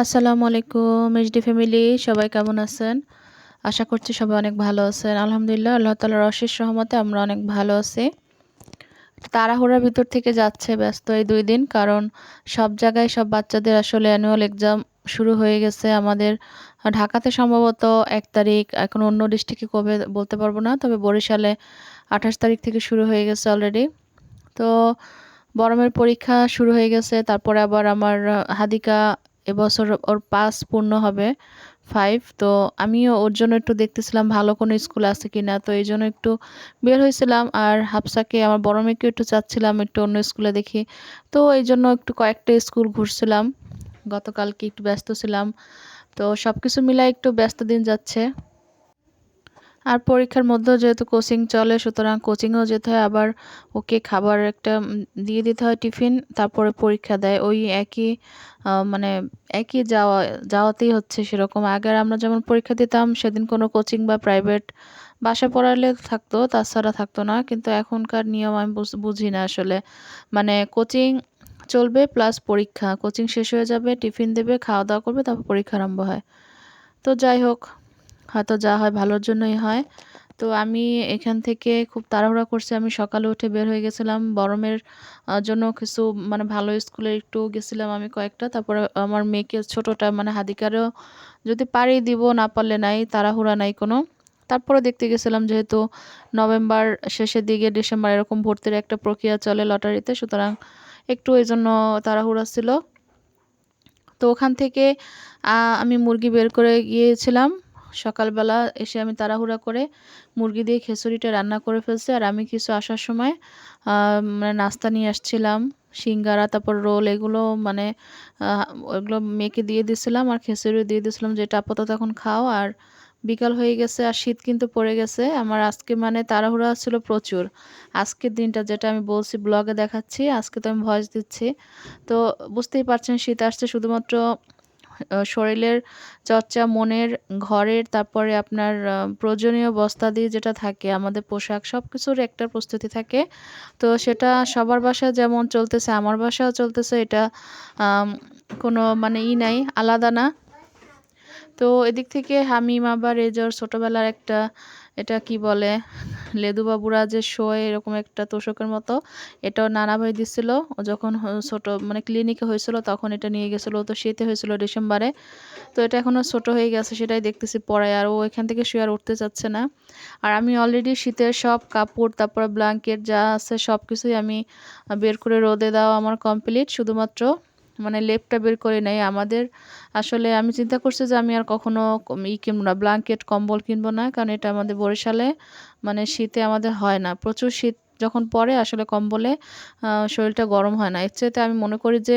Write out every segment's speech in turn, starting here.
আসসালামু আলাইকুম HD family, সবাই কেমন আছেন? আশা করছি সবাই অনেক ভালো আছেন। আলহামদুলিল্লাহ, আল্লাহ তালার অশেষ সহমতে আমরা অনেক ভালো আছি। তাড়াহুড়ার ভিতর থেকে যাচ্ছে ব্যস্ত এই দুই দিন, কারণ সব জায়গায় সব বাচ্চাদের আসলে অ্যানুয়াল এক্সাম শুরু হয়ে গেছে আমাদের। ঢাকাতে সম্ভবত এক তারিখ, এখন অন্য ডিস্ট্রিক্টে কবে বলতে পারব না, তবে বরিশালে আঠাশ তারিখ থেকে শুরু হয়ে গেছে অলরেডি তো বরমের পরীক্ষা শুরু হয়ে গেছে, তারপরে আবার আমার হাদিকা এবছর ওর পাস পূর্ণ হবে ফাইভ তো আমিও ওর জন্য একটু দেখতেছিলাম ভালো কোনো স্কুল আছে কি না তো এই জন্য একটু বের হয়েছিলাম আর হাফসাকে, আমার বড় মেয়েকে একটু চাচ্ছিলাম একটু অন্য স্কুলে দেখি, তো এই জন্য একটু কয়েকটা স্কুল ঘুরছিলাম, গতকালকে একটু ব্যস্ত ছিলাম, তো সব কিছু মিলাই একটু ব্যস্ত দিন যাচ্ছে। আর পরীক্ষার মধ্যেও যেহেতু কোচিং চলে, সুতরাং কোচিংও যেতে হয়। আবার ওকে খাবার একটা দিয়ে দিতে হয় টিফিন, তারপরে পরীক্ষা দেয়। ওই একই মানে একই যাওয়া, যাওয়াতেই হচ্ছে সেরকম। আগে আমরা যেমন পরীক্ষা দিতাম, সেদিন কোনো কোচিং বা প্রাইভেট বাসা পড়ালে থাকতো, তাছাড়া থাকতো না। কিন্তু এখনকার নিয়ম আমি বুঝি না আসলে। মানে কোচিং চলবে প্লাস পরীক্ষা। কোচিং শেষ হয়ে যাবে, টিফিন দেবে খাওয়া দাওয়া করবে, তারপর পরীক্ষা আরম্ভ হয়। তো যাই হোক হয়তো যা হয় ভালোর জন্যই হয়। তো আমি এখান থেকে খুব তাড়াহুড়া করছি। আমি সকালে উঠে বের হয়ে গেছিলাম। বরমের জন্য কিছু মানে ভালো স্কুলে একটু গেছিলাম আমি কয়েকটা। তারপরে আমার মেয়েকে ছোটোটা মানে হাদিকারও যদি পারি দিব, না পারলে নাই, তাড়াহুড়া নাই কোনো। তারপরে দেখতে গেছিলাম যেহেতু নভেম্বর শেষের দিকে ডিসেম্বর এরকম ভর্তির একটা প্রক্রিয়া চলে লটারিতে, সুতরাং একটু এই জন্য তাড়াহুড়া ছিল। তো ওখান থেকে আমি মুরগি বের করে গিয়েছিলাম। সকালবেলা এসে আমি তাড়াহুড়া করে মুরগি দিয়ে খিচুড়িটা রান্না করে ফেলছি। আর আমি কিছু আসার সময় মানে নাস্তা নিয়ে আসছিলাম, সিঙ্গারা, তারপর রোল, এগুলো মানে ওইগুলো মেয়েকে দিয়ে দিয়েছিলাম আর খিচুড়ি দিয়ে দিয়েছিলাম যেটা আপাতত এখন খাও। আর বিকাল হয়ে গেছে আর শীত কিন্তু পড়ে গেছে। আমার আজকে মানে তাড়াহুড়া ছিল প্রচুর। আজকের দিনটা যেটা আমি বলছি, ব্লগে দেখাচ্ছি, আজকে তো আমি ভয়েস দিচ্ছি। তো বুঝতেই পারছেন, শীত আসছে শুধুমাত্র শরীরের চর্চা, মনের, ঘরের, তারপরে আপনার প্রয়োজনীয় বস্তা দিয়ে যেটা থাকে, আমাদের পোশাক সব কিছুর একটা প্রস্তুতি থাকে। তো সেটা সবার বাসায় যেমন চলতেছে, আমার বাসাও চলতেছে, এটা কোনো মানে ই নাই, আলাদা না। তো এদিক থেকে হামিম আবার রেজর ছোটোবেলার একটা এটা কি বলে? লেদু বাবুরা যে শোয় এরকম একটা তোষকের মতো, এটাও নানা ভাই দিছিল। ও যখন ছোট মানে ক্লিনিকে হয়েছিল তখন এটা নিয়ে গেছিল। তো শীতে হয়েছিল ডিসেম্বরে। তো এটা এখনও ছোট হয়ে গেছে, সেটাই দেখতেছি পড়ায় আর ও এখান থেকে শুয়ে আর উঠতে চাচ্ছে না। আর আমি অলরেডি শীতের সব কাপড়, তারপর ব্ল্যাঙ্কেট যা আছে সব কিছুই আমি বের করে রোদে দেওয়া আমার কমপ্লিট শুধুমাত্র মানে লেপটা বের করে নেই আমাদের আসলে আমি চিন্তা করছি যে আমি আর কখনো ই কিনবো না ব্ল্যাঙ্কেট কম্বল কিনবো না, কারণ এটা আমাদের বরিশালে মানে শীতে আমাদের হয় না। প্রচুর শীত যখন পড়ে আসলে কম্বলে শরীরটা গরম হয় না। এর চাইতে আমি মনে করি যে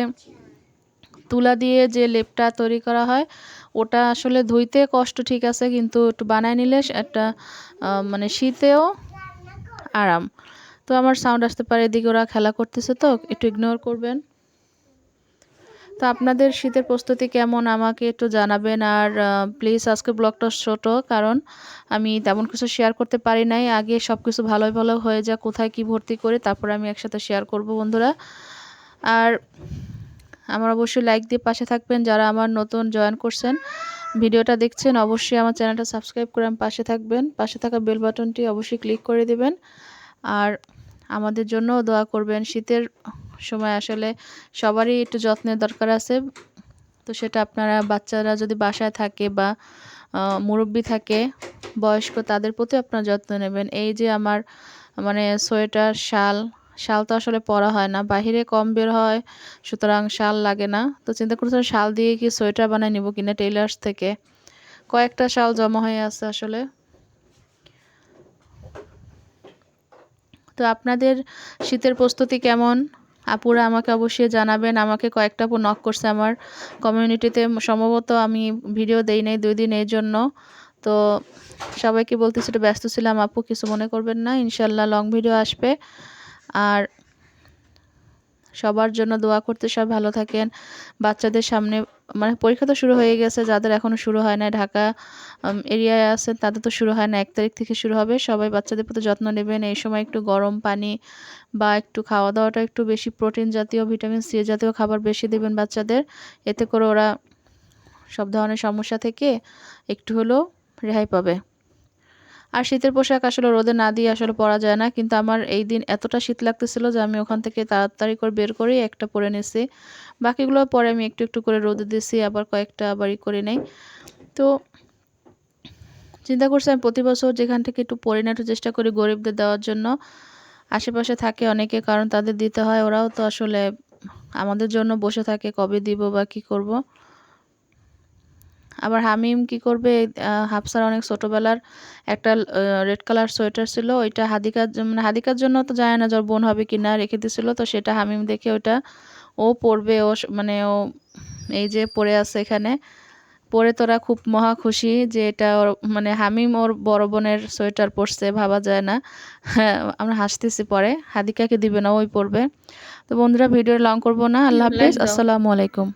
তুলা দিয়ে যে লেপটা তৈরি করা হয়, ওটা আসলে ধুইতে কষ্ট ঠিক আছে, কিন্তু একটু বানায় নিলে একটা মানে শীতেও আরাম। তো আমার সাউন্ড আসতে পারে, এদিকে ওরা খেলা করতেছে তো, একটু ইগনোর করবেন। তো আপনাদের শীতের প্রস্তুতি কেমন? আমাকে একটু জানাবেন আর প্লিজ আজকে ব্লগটা ছোটো, কারণ আমি তেমন কিছু শেয়ার করতে পারি নাই। আগে সব কিছু ভালোই, ভালো হয়ে যা কোথায় কি ভর্তি করে, তারপর আমি একসাথে শেয়ার করব বন্ধুরা। আর আমার অবশ্যই লাইক দিয়ে পাশে থাকবেন, যারা আমার নতুন জয়েন করছেন, ভিডিওটা দেখছেন, অবশ্যই আমার চ্যানেলটা সাবস্ক্রাইব করে আমার পাশে থাকবেন। পাশে থাকা বেল বাটনটি অবশ্যই ক্লিক করে দেবেন। আর আমাদের জন্য দোয়া করবেন, শীতের সময় আসলে সবারই একটু যত্নের দরকার আছে। তো সেটা আপনারা বাচ্চারা যদি বাসায় থাকে বা মুরব্বী থাকে, বয়স্ক তাদের প্রতি আপনারা যত্ন নেবেন। এই যে আমার মানে সোয়েটার, শাল শাল তো আসলে পরা হয় না। বাহিরে কম বের হয়, সুতরাং শাল লাগে না। তো চিন্তা করছিলাম শাল দিয়ে কি সোয়েটার বানায় নিব কিনা টেইলার্স থেকে? কয়েকটা শাল জমা হয়ে আছে আসলে। তো আপনাদের শীতের প্রস্তুতি কেমন? আপুরা আমাকে অবশ্যই জানাবেন, আমাকে কয়েকটা আপু নক করছে আমার কমিউনিটিতে সম্ভবত আমি ভিডিও দেই নাই, দুই দিন এই জন্য। তো সবাইকে বলতেছি একটু ব্যস্ত ছিলাম, আপু কিছু মনে করবেন না, ইনশাল্লাহ লং ভিডিও আসবে। আর সবার জন্য দোয়া করতে সব ভালো থাকেন। বাচ্চাদের সামনে মানে পরীক্ষা তো শুরু হয়ে গেছে, যাদের এখনও শুরু হয় না ঢাকা এরিয়ায় আছে, তাদের তো শুরু হয় না, এক তারিখ থেকে শুরু হবে। সবাই বাচ্চাদের প্রতি যত্ন নেবেন। এই সময় একটু গরম পানি বা একটু খাওয়া দাওয়াটা একটু বেশি প্রোটিন জাতীয়, ভিটামিন সি জাতীয় খাবার বেশি দেবেন বাচ্চাদের। এতে করে ওরা সব ধরনের সমস্যা থেকে একটু হলেও রেহাই পাবে। আর শীতের পোশাক আসলে রোদে না দিয়ে আসলে পরা যায় না। কিন্তু আমার এই দিন এতটা শীত লাগতেছিল যে আমি ওখান থেকে তাড়াতাড়ি করে বের করে, একটা পরে নিয়েছি বাকিগুলো পরে আমি একটু একটু করে রোদে দিয়েছি আবার কয়েকটা আবারই করে নেই। তো চিন্তা করছি আমি প্রতি বছর যেখান থেকে একটু পরে একটু চেষ্টা করি গরিবদের দেওয়ার জন্য। আশেপাশে থাকে অনেকে, কারণ তাদের দিতে হয়, ওরাও তো আসলে আমাদের জন্য বসে থাকে, কবে দিব বা কি করব। আবার হামিম কি করবে? হাফসার অনেক ছোটোবেলার একটা রেড কালার সোয়েটার ছিল। ওইটা হাদিকার মানে হাদিকার জন্য তো যায় না যার বোন হবে কি না রেখে দিয়েছিলো তো সেটা হামিম দেখে ওটা ও পড়বে ও মানে ও এই যে পড়ে আছে এখানে। পরে তোরা খুব মহা খুশি যে এটা ওর মানে হামিম ওর বড় বোনের সোয়েটার পরছে ভাবা যায় না। হ্যাঁ আমরা হাসতেছি পরে। হাদিকাকে দিবে না ওই পরবে। তো বন্ধুরা ভিডিও লং করব না। আল্লাহ হাফিজ। আসসালামু আলাইকুম।